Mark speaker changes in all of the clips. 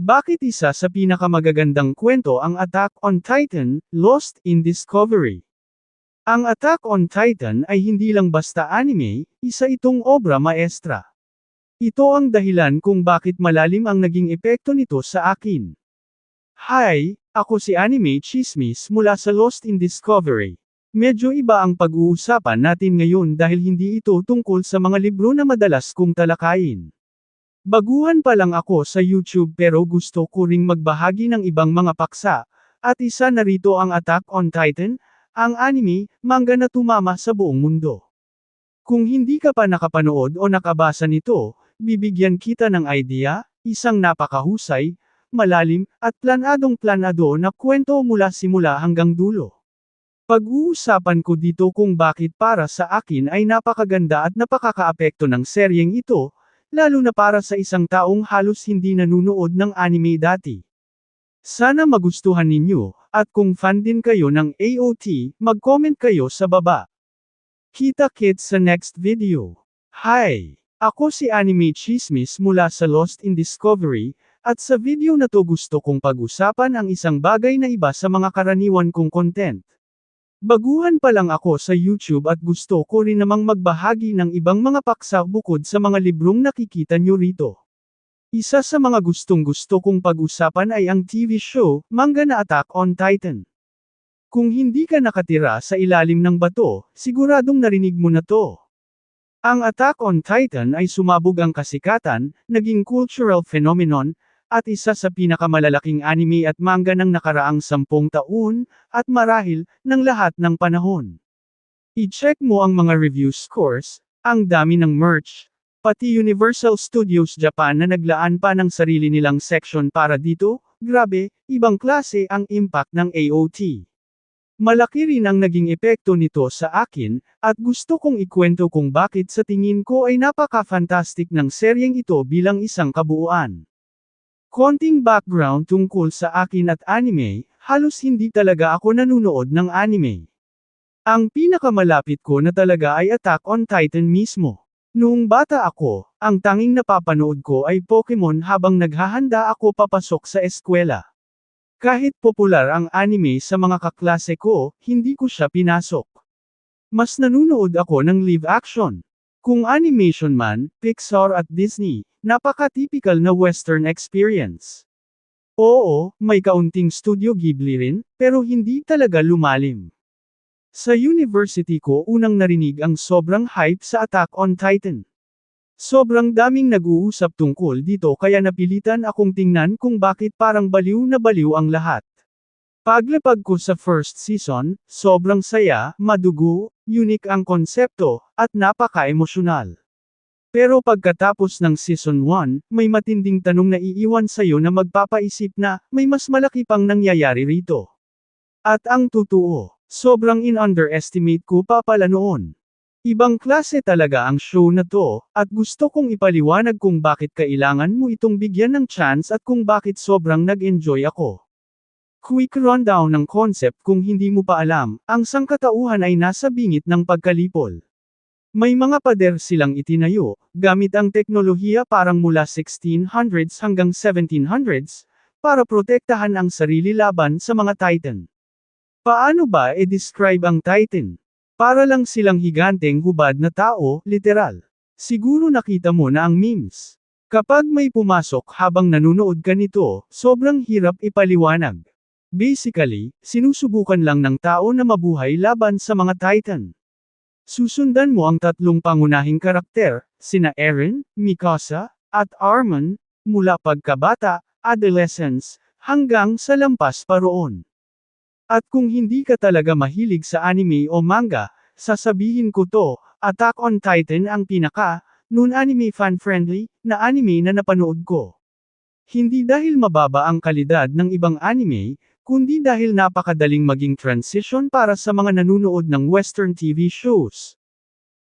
Speaker 1: Bakit isa sa pinakamagagandang kwento ang Attack on Titan, Lost in Discovery? Ang Attack on Titan ay hindi lang basta anime, isa itong obra maestra. Ito ang dahilan kung bakit malalim ang naging epekto nito sa akin. Hi, ako si Anime Chismis mula sa Lost in Discovery. Medyo iba ang pag-uusapan natin ngayon dahil hindi ito tungkol sa mga libro na madalas kong talakayin. Baguhan pa lang ako sa YouTube pero gusto ko ring magbahagi ng ibang mga paksa, at isa na rito ang Attack on Titan, ang anime, manga na tumama sa buong mundo. Kung hindi ka pa nakapanood o nakabasa nito, bibigyan kita ng idea, isang napakahusay, malalim, at planadong-planado na kwento mula simula hanggang dulo. Pag-uusapan ko dito kung bakit para sa akin ay napakaganda at napakakaapekto ng seryeng ito, lalo na para sa isang taong halos hindi nanunood ng anime dati. Sana magustuhan ninyo, at kung fan din kayo ng AOT, mag-comment kayo sa baba. Kita-kits sa next video. Hi! Ako si Anime Chismis mula sa Lost in Discovery, at sa video na to gusto kong pag-usapan ang isang bagay na iba sa mga karaniwan kong content. Baguhan pa lang ako sa YouTube at gusto ko rin namang magbahagi ng ibang mga paksa bukod sa mga librong nakikita nyo rito. Isa sa mga gustong gusto kong pag-usapan ay ang TV show, Manga na Attack on Titan. Kung hindi ka nakatira sa ilalim ng bato, siguradong narinig mo na to. Ang Attack on Titan ay sumabog ang kasikatan, naging cultural phenomenon, at isa sa pinakamalalaking anime at manga ng nakaraang sampung taon, at marahil, ng lahat ng panahon. I-check mo ang mga review scores, ang dami ng merch, pati Universal Studios Japan na naglaan pa ng sarili nilang section para dito, grabe, ibang klase ang impact ng AOT. Malaki rin ang naging epekto nito sa akin, at gusto kong ikwento kung bakit sa tingin ko ay napaka-fantastic ng seryeng ito bilang isang kabuuan. Konting background tungkol sa akin at anime, halos hindi talaga ako nanunood ng anime. Ang pinakamalapit ko na talaga ay Attack on Titan mismo. Noong bata ako, ang tanging napapanood ko ay Pokemon habang naghahanda ako papasok sa eskwela. Kahit popular ang anime sa mga kaklase ko, hindi ko siya pinasok. Mas nanunood ako ng live action. Kung animation man, Pixar at Disney, napaka-typical na Western experience. Oo, may kaunting Studio Ghibli rin, pero hindi talaga lumalim. Sa university ko unang narinig ang sobrang hype sa Attack on Titan. Sobrang daming nag-uusap tungkol dito kaya napilitan akong tingnan kung bakit parang baliw na baliw ang lahat. Paglapag ko sa first season, sobrang saya, madugo, unique ang konsepto, at napaka-emosyonal. Pero pagkatapos ng season 1, may matinding tanong na iiwan sa'yo na magpapaisip na, may mas malaki pang nangyayari rito. At ang totoo, sobrang in-underestimate ko pa pala noon. Ibang klase talaga ang show na to, at gusto kong ipaliwanag kung bakit kailangan mo itong bigyan ng chance at kung bakit sobrang nag-enjoy ako. Quick rundown ng concept kung hindi mo pa alam, ang sangkatauhan ay nasa bingit ng pagkalipol. May mga pader silang itinayo, gamit ang teknolohiya parang mula 1600s hanggang 1700s, para protektahan ang sarili laban sa mga Titan. Paano ba e-describe ang Titan? Para lang silang higanteng hubad na tao, literal. Siguro nakita mo na ang memes. Kapag may pumasok habang nanunood ka nito, sobrang hirap ipaliwanag. Basically, sinusubukan lang ng tao na mabuhay laban sa mga Titan. Susundan mo ang tatlong pangunahing karakter, sina Eren, Mikasa, at Armon, mula pagkabata, adolescence, hanggang sa lampas pa roon. At kung hindi ka talaga mahilig sa anime o manga, sasabihin ko to, Attack on Titan ang pinaka, non-anime fan-friendly, na anime na napanood ko. Hindi dahil mababa ang kalidad ng ibang anime, kundi dahil napakadaling maging transition para sa mga nanunood ng Western TV shows.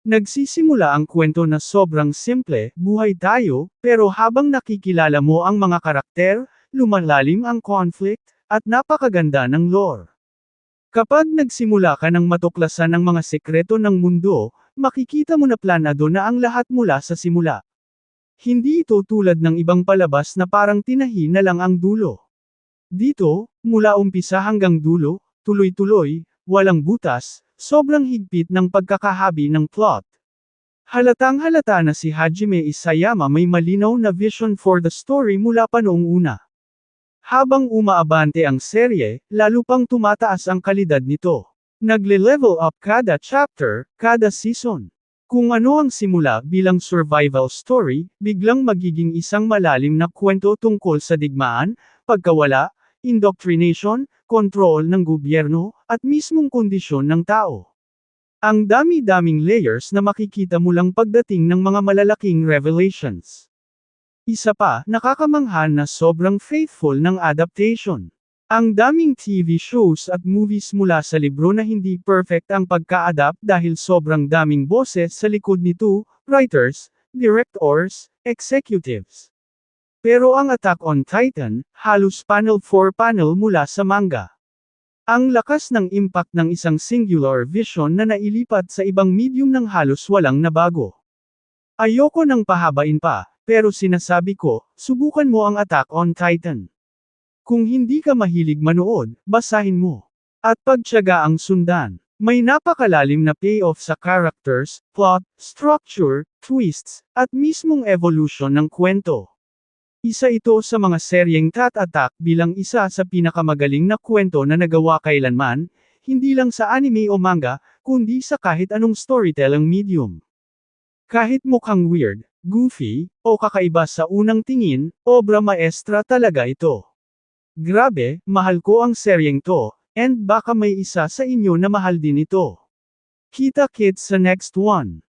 Speaker 1: Nagsisimula ang kwento na sobrang simple, buhay tayo, pero habang nakikilala mo ang mga karakter, lumalalim ang conflict, at napakaganda ng lore. Kapag nagsimula ka ng matuklasan ang mga sekreto ng mundo, makikita mo na planado na ang lahat mula sa simula. Hindi ito tulad ng ibang palabas na parang tinahi na lang ang dulo. Dito, mula umpisa hanggang dulo, tuloy-tuloy, walang butas, sobrang higpit ng pagkakahabi ng plot. Halatang halata na si Hajime Isayama may malinaw na vision for the story mula pa noong una. Habang umaabante ang serye, lalo pang tumataas ang kalidad nito. Nagle-level up kada chapter, kada season. Kung ano ang simula bilang survival story, biglang magiging isang malalim na kwento tungkol sa digmaan, pagkawala, indoctrination, kontrol ng gobyerno, at mismong kondisyon ng tao. Ang dami-daming layers na makikita mo lang pagdating ng mga malalaking revelations. Isa pa, nakakamangha na sobrang faithful ng adaptation. Ang daming TV shows at movies mula sa libro na hindi perfect ang pagka-adapt dahil sobrang daming boses sa likod nito, writers, directors, executives. Pero ang Attack on Titan, halos panel for panel mula sa manga. Ang lakas ng impact ng isang singular vision na nailipat sa ibang medium ng halos walang nabago. Ayoko nang pahabain pa, pero sinasabi ko, subukan mo ang Attack on Titan. Kung hindi ka mahilig manood, basahin mo. At pagtyaga ang sundan. May napakalalim na payoff sa characters, plot, structure, twists, at mismong evolution ng kwento. Isa ito sa mga seryeng tat-attack bilang isa sa pinakamagaling na kwento na nagawa kailanman, hindi lang sa anime o manga, kundi sa kahit anong storytelling medium. Kahit mukhang weird, goofy, o kakaiba sa unang tingin, obra maestra talaga ito. Grabe, mahal ko ang seryeng to, and baka may isa sa inyo na mahal din ito. Kita kits sa next one.